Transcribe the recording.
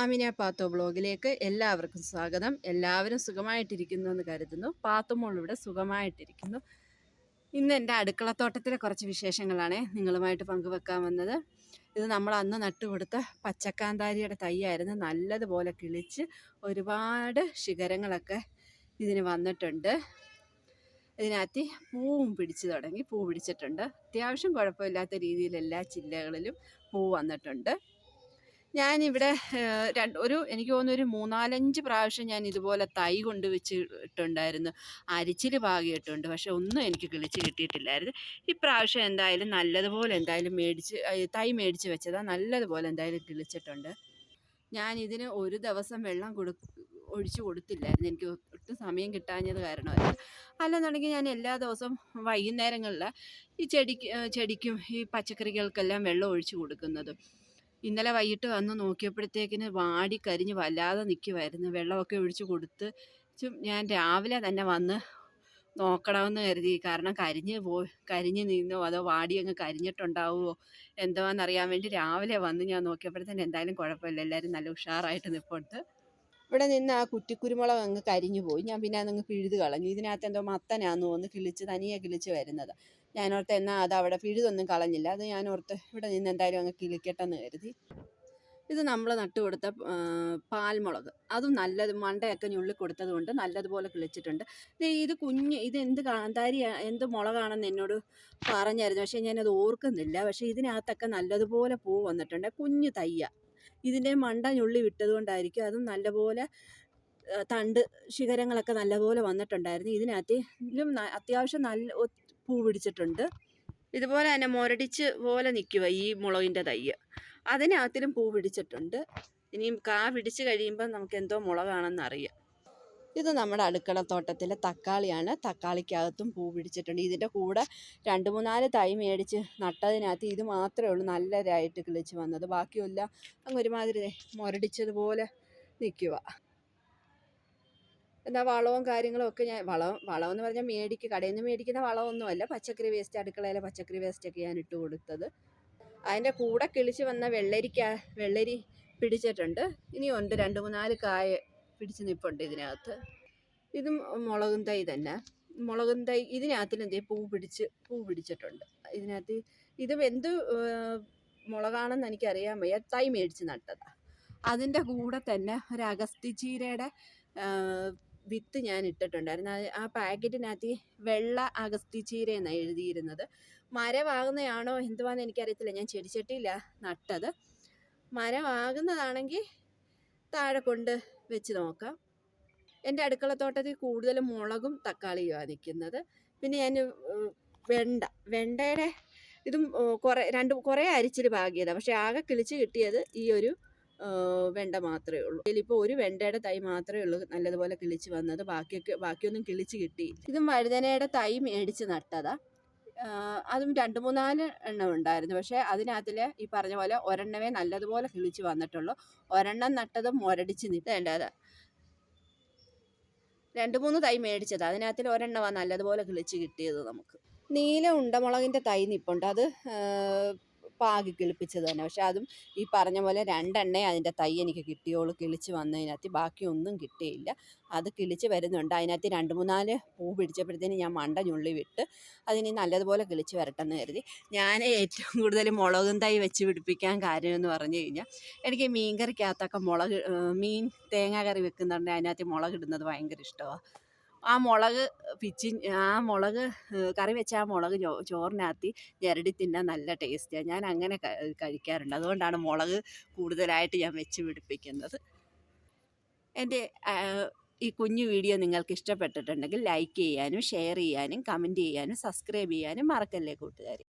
ആമിന പാത്തോ ബ്ലോഗിലേക്ക് എല്ലാവർക്കും സ്വാഗതം. എല്ലാവരും സുഖമായിട്ടിരിക്കുന്നു എന്ന് കരുതുന്നു. പാത്തുമോൾ ഇവിടെ സുഖമായിട്ടിരിക്കുന്നു. ഇന്ന് എന്റെ അടുക്കളത്തോട്ടത്തിലെ കുറച്ച് വിശേഷങ്ങളാണ് നിങ്ങളുമായിട്ട് പങ്കുവെക്കാൻ വന്നത്. ഇത് നമ്മൾ അന്ന് നട്ടുകൊടുത്ത പച്ചക്കാന്താരിയുടെ തൈയായിരുന്നു. നല്ലതുപോലെ കിളിച്ച് ഒരുപാട് ശിഖരങ്ങളൊക്കെ ഇതിന് വന്നിട്ടുണ്ട്. ഇതിനകത്ത് പൂവും പിടിച്ചു തുടങ്ങി. പൂ പിടിച്ചിട്ടുണ്ട്. അത്യാവശ്യം കുഴപ്പമില്ലാത്ത രീതിയിൽ എല്ലാ ചില്ലകളിലും പൂ വന്നിട്ടുണ്ട്. ഞാനിവിടെ രണ്ട് ഒരു എനിക്ക് തോന്നുന്നു ഒരു മൂന്നാലഞ്ച് പ്രാവശ്യം ഞാൻ ഇതുപോലെ തൈ കൊണ്ട് വെച്ചിട്ടുണ്ടായിരുന്നു. അരിച്ചിൽ പാകിയിട്ടുണ്ട്. പക്ഷെ ഒന്നും എനിക്ക് കിളിച്ച് കിട്ടിയിട്ടില്ലായിരുന്നു. ഇപ്രാവശ്യം എന്തായാലും നല്ലതുപോലെ എന്തായാലും മേടിച്ച് തൈ മേടിച്ച് വെച്ചതാണ് നല്ലതുപോലെ എന്തായാലും കിളിച്ചിട്ടുണ്ട്. ഞാൻ ഇതിന് ഒരു ദിവസം വെള്ളം കൊടു ഒഴിച്ചു കൊടുത്തില്ലായിരുന്നു. എനിക്ക് ഒട്ടും സമയം കിട്ടാഞ്ഞത് കാരണമായിരുന്നു. അല്ലെന്നുണ്ടെങ്കിൽ ഞാൻ എല്ലാ ദിവസവും വൈകുന്നേരങ്ങളിൽ ഈ ചെടിക്ക് ചെടിക്കും ഈ പച്ചക്കറികൾക്കെല്ലാം വെള്ളം ഒഴിച്ചു കൊടുക്കുന്നത്. ഇന്നലെ വൈകിട്ട് വന്ന് നോക്കിയപ്പോഴത്തേക്കിന് വാടി കരിഞ്ഞ് വല്ലാതെ നിൽക്കുമായിരുന്നു വെള്ളമൊക്കെ ഒഴിച്ച് കൊടുത്ത് ഞാൻ രാവിലെ തന്നെ വന്ന് നോക്കണമെന്ന് കരുതി. കാരണം കരിഞ്ഞ് പോ കരിഞ്ഞ് നിന്നോ അതോ വാടി അങ്ങ് കരിഞ്ഞിട്ടുണ്ടാവുമോ എന്തോന്നറിയാൻ വേണ്ടി രാവിലെ വന്ന് ഞാൻ നോക്കിയപ്പോഴത്തേന് എന്തായാലും കുഴപ്പമില്ല. എല്ലാവരും നല്ല ഉഷാറായിട്ട് നിൽപ്പുണ്ട് ഇവിടെ നിന്ന് ആ കുറ്റിക്കുരുമുളക് അങ്ങ് കരിഞ്ഞു പോയി. ഞാൻ പിന്നെ അതങ്ങ് പിഴുത് കളഞ്ഞു. ഇതിനകത്ത് എന്തോ മത്തനാന്ന് തോന്നുന്നു. കിളിച്ച് തനിയെ കിളിച്ച് വരുന്നത്. ഞാനോർത്ത് എന്നാൽ അത് അവിടെ പിഴുതൊന്നും കളഞ്ഞില്ല. അത് ഞാനോർത്ത് ഇവിടെ നിന്ന് എന്തായാലും അങ്ങ് കിളിക്കട്ടെന്ന് കരുതി. ഇത് നമ്മൾ നട്ടുകൊടുത്ത പാൽമുളക്. അതും നല്ലത് മണ്ടയൊക്കെ ഞുള്ളി കൊടുത്തത് കൊണ്ട് നല്ലതുപോലെ കിളിച്ചിട്ടുണ്ട്. ഇത് കുഞ്ഞ് ഇത് എന്ത് കാന്താരി എന്ത് മുളകാണെന്ന് എന്നോട് പറഞ്ഞായിരുന്നു. പക്ഷേ ഞാനത് ഓർക്കുന്നില്ല. പക്ഷേ ഇതിനകത്തൊക്കെ നല്ലതുപോലെ പൂ വന്നിട്ടുണ്ട്. കുഞ്ഞ് തയ്യ. ഇതിന്റെ മണ്ട ഞുള്ളി വിട്ടതുകൊണ്ടായിരിക്കും അതും നല്ലപോലെ തണ്ട് ശിഖരങ്ങളൊക്കെ നല്ലപോലെ വന്നിട്ടുണ്ടായിരുന്നു. ഇതിനകത്തിലും അത്യാവശ്യം നല്ല പൂ പിടിച്ചിട്ടുണ്ട്. ഇതുപോലെ തന്നെ മുരടിച്ച് പോലെ നിൽക്കുക ഈ മുളകിന്റെ തൈ അതിനകത്തിലും പൂ പിടിച്ചിട്ടുണ്ട്. ഇനിയും കാ പിടിച്ച് കഴിയുമ്പോൾ നമുക്ക് എന്തോ മുളകാണെന്ന് അറിയാം ഇത് നമ്മുടെ അടുക്കളത്തോട്ടത്തിലെ തക്കാളിയാണ്. തക്കാളിക്കകത്തും പൂ പിടിച്ചിട്ടുണ്ട്. ഇതിന്റെ കൂടെ രണ്ട് മൂന്നാൽ തൈ മേടിച്ച് നട്ടതിനകത്ത് ഇത് മാത്രമേ ഉള്ളൂ. നല്ലതായിട്ട് കിളിച്ച് വന്നത്. ബാക്കിയെല്ലാം അങ്ങ് ഒരുമാതിരി മുരടിച്ചതുപോലെ നിൽക്കുക എന്നാൽ വളവും കാര്യങ്ങളും ഒക്കെ ഞാൻ വളം വളമെന്ന് പറഞ്ഞാൽ മേടിക്കുക കടയിൽ നിന്ന് മേടിക്കുന്ന വളമൊന്നുമല്ല. പച്ചക്കറി വേസ്റ്റ് അടുക്കളയിലെ പച്ചക്കറി വേസ്റ്റൊക്കെ ഞാൻ ഇട്ട് കൊടുത്തത്. അതിന്റെ കൂടെ കിളിച്ച് വന്ന വെള്ളരിക്ക വെള്ളരി പിടിച്ചിട്ടുണ്ട്. ഇനിയുണ്ട് രണ്ട് മൂന്നാൽ കായ പിടിച്ച് നിൽപ്പുണ്ട് ഇതിനകത്ത്. ഇതും മുളകും തൈ തന്നെ. മുളകും തൈ ഇതിനകത്തിൽ എന്തേ പൂ പിടിച്ച് പൂ പിടിച്ചിട്ടുണ്ട്. ഇതിനകത്ത് ഇത് എന്ത് മുളകാണെന്ന് എനിക്കറിയാൻ വയ്യ. തൈ മേടിച്ച് നട്ടതാണ് അതിന്റെ കൂടെ തന്നെ ഒരു അഗസ്തി ചീരയുടെ വിത്ത് ഞാൻ ഇട്ടിട്ടുണ്ടായിരുന്നു. ആ പാക്കറ്റിനകത്ത് വെള്ള അഗസ്തി ചീര എന്നാണ് എഴുതിയിരുന്നത്. മരമാകുന്നതാണോ എന്തുവാന്ന് എനിക്കറിയത്തില്ല. ഞാൻ ചെടിച്ചട്ടിയില്ല നട്ടത്. മരമാകുന്നതാണെങ്കിൽ താഴെ കൊണ്ട് വെച്ച് നോക്കാം. എന്റെ അടുക്കളത്തോട്ടത്തിൽ കൂടുതലും മുളകും തക്കാളിയുമാണ് നിൽക്കുന്നത്. പിന്നെ ഞാൻ വെണ്ട വെണ്ടയുടെ ഇതും കുറേ രണ്ട് കുറേ അരിച്ചിൽ പാകിയതാണ് പക്ഷേ ആകെ കിളിച്ച് കിട്ടിയത് ഈ ഒരു വെണ്ട മാത്രമേ ഉള്ളൂ. ഇതിലിപ്പോൾ ഒരു വെണ്ടയുടെ തൈ മാത്രമേ ഉള്ളൂ. നല്ലതുപോലെ കിളിച്ച് വന്നത്. ബാക്കിയൊക്കെ ബാക്കിയൊന്നും കിളിച്ച് കിട്ടി ഇതും വഴുതനയുടെ തൈ മേടിച്ച് നട്ടതാ. അതും രണ്ട് മൂന്നാൽ എണ്ണം ഉണ്ടായിരുന്നു. പക്ഷേ അതിനകത്തിൽ ഈ പറഞ്ഞ പോലെ ഒരെണ്ണമേ നല്ലതുപോലെ കിളിച്ച് വന്നിട്ടുള്ളൂ. ഒരെണ്ണം നട്ടത് മുരടിച്ച് നിൽക്കേണ്ടത് രണ്ട് മൂന്ന് തൈ മേടിച്ചത്. അതിനകത്തിൽ ഒരെണ്ണമാണ് നല്ലതുപോലെ കിളിച്ച് കിട്ടിയത് നമുക്ക്. നീല ഉണ്ടമുളകിന്റെ തൈ നിപ്പുണ്ട്. അത് പാകി കിളിപ്പിച്ചത് തന്നെ. പക്ഷെ അതും ഈ പറഞ്ഞ പോലെ രണ്ടെണ്ണേ അതിന്റെ തൈ എനിക്ക് കിട്ടിയോളൂ. കിളിച്ച് വന്നതിനകത്ത് ബാക്കിയൊന്നും കിട്ടിയില്ല. അത് കിളിച്ച് വരുന്നുണ്ട്. അതിനകത്ത് രണ്ട് മൂന്നാൽ പൂ പിടിച്ചപ്പോഴത്തേന് ഞാൻ മണ്ട ഞുള്ളി വിട്ട് അതിന് നല്ലതുപോലെ കിളിച്ച് വരട്ടെന്ന് കരുതി. ഞാൻ ഏറ്റവും കൂടുതൽ മുളകും തൈ വെച്ച് പിടിപ്പിക്കാൻ കാര്യമെന്ന് പറഞ്ഞു കഴിഞ്ഞാൽ എനിക്ക് മീൻ കറിക്കകത്തൊക്കെ മുളക് മീൻ തേങ്ങാ കറി വെക്കുന്നുണ്ടെങ്കിൽ അതിനകത്ത് മുളക് ഇടുന്നത് ഭയങ്കര ഇഷ്ടമാണ്. ആ മുളക് പിച്ചി ആ മുളക് കറി വെച്ച ആ മുളക് ചോറിനകത്ത് ഞെരടി തിന്നാൻ നല്ല ടേസ്റ്റാണ് ഞാൻ അങ്ങനെ കഴിക്കാറുണ്ട്. അതുകൊണ്ടാണ് മുളക് കൂടുതലായിട്ട് ഞാൻ വെച്ച് പിടിപ്പിക്കുന്നത്. എന്റെ ഈ കുഞ്ഞു വീഡിയോ നിങ്ങൾക്ക് ഇഷ്ടപ്പെട്ടിട്ടുണ്ടെങ്കിൽ ലൈക്ക് ചെയ്യാനും ഷെയർ ചെയ്യാനും കമന്റ് ചെയ്യാനും സബ്സ്ക്രൈബ് ചെയ്യാനും മറക്കല്ലേ കൂട്ടുകാർ